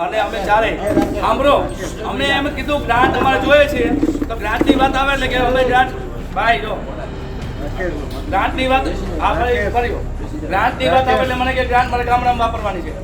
અને અમે ચારે સાંભળો અમને એમ કીધું ગ્રાન્ટ અમારે જોઈએ છે. તો ગ્રાન્ટની વાત આવે એટલે કે અમે ગ્રાન્ટ ભાઈ જો. ગ્રાન્ટની વાત આપણે ફરી ફરી ગ્રાન્ટની વાત આવે એટલે મને કે ગ્રાન્ટ મારે ગામડામાં વાપરવાની છે.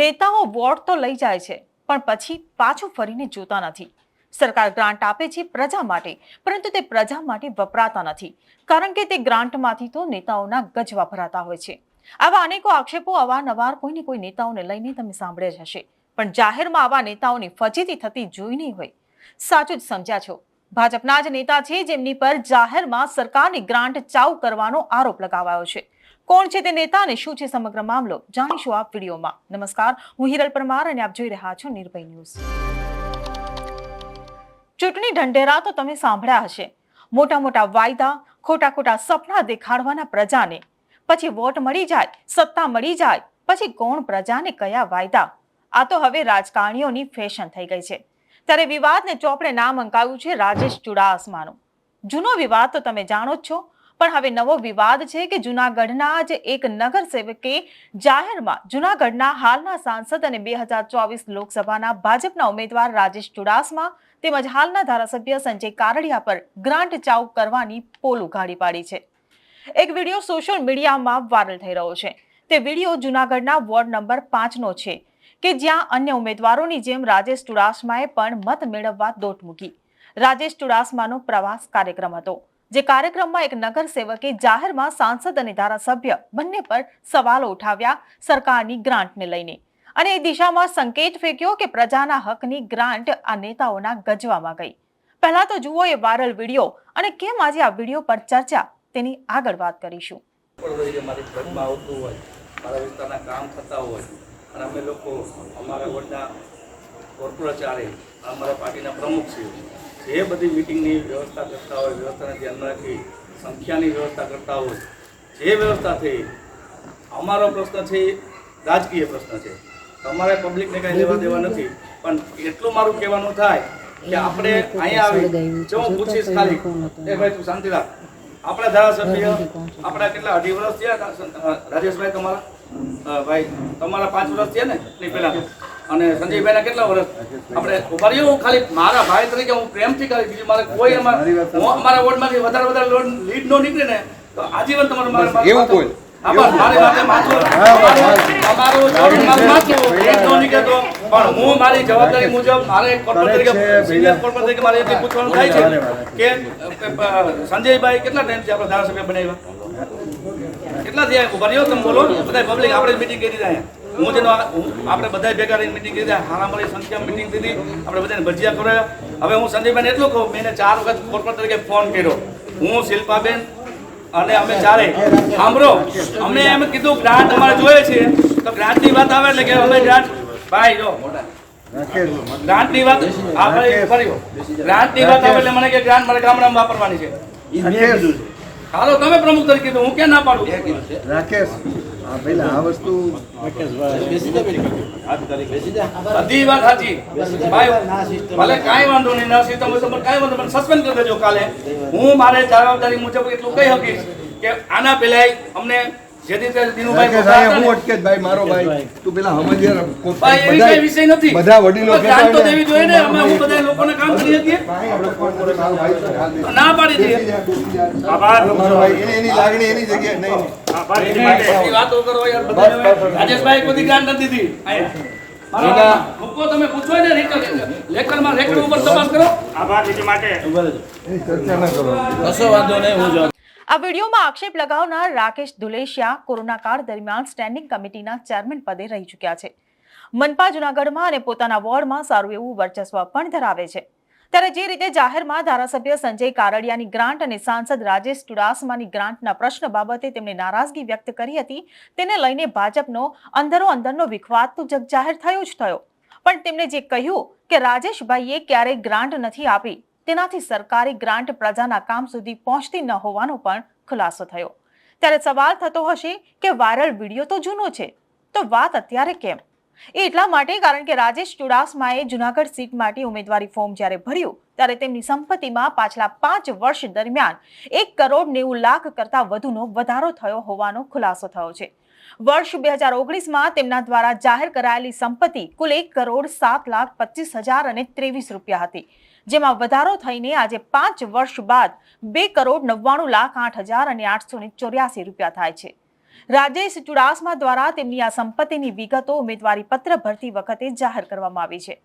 નેતાઓ વોટ તો લઈ જાય છે પણ પછી પાછું ફરીને જોતા નથી. સરકાર ગ્રાન્ટ આપે છે પ્રજા માટે પરંતુ તે પ્રજા માટે વપરાતા નથી. કારણ કે તે ગ્રાન્ટમાંથી તો નેતાઓના ગજવા ભરાતા હોય છે. આવા અનેકો આક્ષેપો અવારનવાર કોઈને કોઈ નેતાઓને લઈને તમે સાંભળ્યા જ હશે. પણ જાહેરમાં આવા નેતાઓની ફજીતી થતી જોઈ નહીં હોય. સાચું જ સમજ્યા છો. ભાજપના જ નેતા છે જેમની પર જાહેરમાં સરકારની ગ્રાન્ટ ચાઉ કરવાનો આરોપ લગાવાયો છે. કોણ છે તે નેતા અને શું છે સમગ્ર મામલો? જાણીશું આ વિડીયોમાં. નમસ્કાર. હું હિરલ પરમાર અને આપ જોઈ રહ્યા છો નિર્ભય ન્યૂઝ. ચૂંટણી ઢંઢેરા તો તમે સાંભળ્યા હશે. મોટા મોટા વાયદા, ખોટા ખોટા સપના દેખાડવાના પ્રજાને પછી વોટ મળી જાય, સત્તા મળી જાય, પછી કોણ પ્રજાને કયા વાયદા? આ તો હવે રાજકારણીઓની ફેશન થઈ ગઈ છે. ત્યારે વિવાદને ચોપડે નામ અંકાવ્યું છે રાજેશ ચુડાસમાનું. જૂનો વિવાદ તો તમે જાણો જ છો, પણ હવે નવો વિવાદ છે કે જૂનાગઢના જ એક નગર સેવકે જાહેરમાં જૂનાગઢના હાલના સાંસદ અને બે હજાર ચોવીસ લોકસભાના ભાજપના ઉમેદવાર રાજેશ ચુડાસમા તેમજ હાલના ધારાસભ્ય સંજય કારડિયા પર ગ્રાન્ટ ચાઉ કરવાની પોલ ઉઘાડી પાડી છે. એક વીડિયો સોશિયલ મીડિયામાં વાયરલ થઈ રહ્યો છે. તે વીડિયો જૂનાગઢના વોર્ડ નંબર પાંચનો છે, કે જ્યાં અન્ય ઉમેદવારોની જેમ રાજેશ ચુડાસમાએ પણ મત મેળવવા દોટ મૂકી. રાજેશ ચુડાસમાનો પ્રવાસ કાર્યક્રમ હતો, જે કાર્યક્રમમાં એક નગર સેવકે જાહેરમાં સાંસદ અને ધારાસભ્ય બંને પર સવાલો ઉઠાવ્યા સરકારની ગ્રાન્ટને લઈને. અને એ દિશામાં સંકેત ફેંક્યો કે પ્રજાના હકની ગ્રાન્ટ આ નેતાઓના ગજવામાં ગઈ. પહેલા તો જુઓ એ વાયરલ વીડિયો અને કેમ આજે આ વીડિયો પર ચર્ચા તેની આગળ વાત કરીશું. પણ હોય જે મારી ફરજમાં આવતું હોય મારા વિસ્તારના કામ થતા હોય અને અમે લોકો અમારા વોર્ડના કોર્પોરેચારે અમારા પાર્ટીના પ્રમુખ છે જે બધી મિટિંગની વ્યવસ્થા કરતા હોય વ્યવસ્થાને ધ્યાનમાં રાખી સંખ્યાની વ્યવસ્થા કરતા હોય જે વ્યવસ્થા થઈ અમારો પ્રશ્ન છે રાજકીય પ્રશ્ન છે. તમારે પબ્લિકને કાંઈ લેવા દેવા નથી પણ એટલું મારું કહેવાનું થાય કે આપણે અહીંયા આવી જો હું પૂછીશ ખાલી એ ભાઈ તું શાંતિ રાખ. આપણા ધારાસભ્ય આપણા કેટલા અઢી વર્ષ થયા રાજેશભાઈ તમારા? ભાઈ તમારા પાંચ વર્ષ થયા ને? નહીં પહેલા અને સંજયભાઈના કેટલા વર્ષ? આપણે ઊભા હું ખાલી મારા ભાઈ તરીકે હું પ્રેમથી કરી બીજું મારે કોઈ અમારા વોર્ડમાંથી વધારે વધારે લીડ નો નીકળે ને તો આજીવન તમારું મારે મારે એવું બોલ. પણ હું મારી જવાબદારી મુજબ મારે કોર્પોરેટ તરીકે કોર્પોરેટ તરીકે મારે એટલી પૂછવાનું થાય છે કે સંજયભાઈ કેટલા ટાઈમથી આપણે ધારાસભ્ય બનાવ્યા? કેટલા થયા? ઊભા રહ્યો તમે બોલો. બધા પબ્લિક આપણે મિટિંગ કરી રહ્યા. હું જેનો આપણે બધા ભેગા રહીને મીટિંગ કરી હારા મારી સંખ્યા મિટિંગ કરી આપણે બધાને ભજીયા કરાવ્યા હવે હું સંજયભાઈને એટલું કહું મેં ચાર વખત કોર્પોરેટ તરીકે ફોન કર્યો. હું શિલ્પાબેન અને અમે ચારે સાંભળો અમને એમ કીધું ગ્રાન્ટ અમારે જોઈએ છે. તો ગ્રાન્ટની વાત આવે એટલે કે અમે ગ્રાન્ટ ભાઈ, જો ગ્રાન્ટની વાત આપણે ફરી ફરી. ગ્રાન્ટની વાત આવે એટલે મને કે ગ્રાન્ટ મારે ગામડામાં વાપરવાની છે. હાલો તમે પ્રમુખ તરીકે કીધું હું કે ના પાડું? રાકેશ આ પેલા આ વસ્તુ બધી વાત સાચી. ભાઈ ભલે કાંઈ વાંધો નહીં ના સિસ્ટમ હોય તો પણ કાંઈ વાંધો પણ સસ્પેન્ડ કરી દેજો કાલે. હું મારે જવાબદારી મુજબ એટલું કહી શકીશ કે આના પહેલા અમને જે રીતે દિનુભાઈ હું અટકે ભાઈ મારો ભાઈ. તું પેલા સમજ કોઈ- ભાઈ એવી કઈ વિષય નથી. બધા વડીલો પણ ગ્રાન્ટ તો દેવી જોઈએ ને અમે હું બધા લોકોને કામ કરી શકીએ ભાઈ, આપણે કોણ કરે? મારો ભાઈ તો હાલ તો ના પાડી દઈએ. બેસી જા, બેસી જા. મારો ભાઈ એની એની લાગણી એની જગ્યાએ નહીં. નહીં. એ વાતો કરો યાર બધા રાજેશભાઈ નથી દીધી. મૂકો તમે પૂછો ને લેખનમાં રેકર્ડ ઉપર તપાસ કરો. ચર્ચા ન કરો. આ વિડીયોમાં આક્ષેપ લગાવનાર રાકેશ ધુલેશિયા કોરોના કાળ દરમિયાન સ્ટેન્ડિંગ કમિટીના ચેરમેન પદે રહી ચૂક્યા છે. મનપા જુનાગઢમાં અને પોતાના વોર્ડમાં સારું એવું વર્ચસ્વ પણ ધરાવે છે. ત્યારે જે રીતે જાહેરમાં ધારાસભ્ય સંજય કારડિયાની ગ્રાન્ટ અને સાંસદ રાજેશ ચુડાસમાની ગ્રાન્ટના પ્રશ્ન બાબતે તેમણે નારાજગી વ્યક્ત કરી હતી, તેને લઈને ભાજપનો અંદરો અંદરનો વિખવાદ તો જગજાહેર થયો જ થયો. પણ તેમણે જે કહ્યું કે રાજેશભાઈએ ક્યારેય ગ્રાન્ટ નથી આપી તેનાથી સરકારી ગ્રાન્ટ પ્રજાના કામ સુધી પહોંચતી ન હોવાનો પણ ખુલાસો થયો. ત્યારે સવાલ થતો હશે કે વાયરલ વીડિયો તો જૂનો છે, તો વાત અત્યારે કેમ? એ એટલા માટે કારણ કે રાજેશ ચુડાસમાએ જુનાગઢ સીટ માટે ઉમેદવારી ફોર્મ જ્યારે ભર્યું, ત્યારે તેમની સંપત્તિમાં પાછલા પાંચ વર્ષ દરમિયાન એક કરોડ નેવું લાખ કરતા વધુનો વધારો થયો હોવાનો ખુલાસો થયો છે. વર્ષ બે હજાર ઓગણીસમાં તેમના દ્વારા જાહેર કરાયેલી સંપત્તિ કુલ એક કરોડ સાત લાખ પચીસ હજાર અને ત્રેવીસ રૂપિયા હતી. જેમાં વધારો થઈને આજે પાંચ વર્ષ બાદ બે કરોડ નવ્વાણું લાખ આઠ હજાર અને આઠસો ચોર્યાસી રૂપિયા થાય છે. રાજેશ ચુડાસમા દ્વારા તેમની આ સંપત્તિની વિગતો ઉમેદવારી પત્ર ભરતી વખતે જાહેર કરવામાં આવી છે.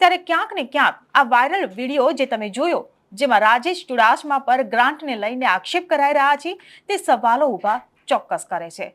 ત્યારે ક્યાંક ને ક્યાંક આ વાયરલ વીડિયો જે તમે જોયો, જેમાં રાજેશ ચુડાસમા પર ગ્રાન્ટને લઈને આક્ષેપ કરાઈ રહ્યા છે, તે સવાલો ઊભા ચોક્કસ કરે છે.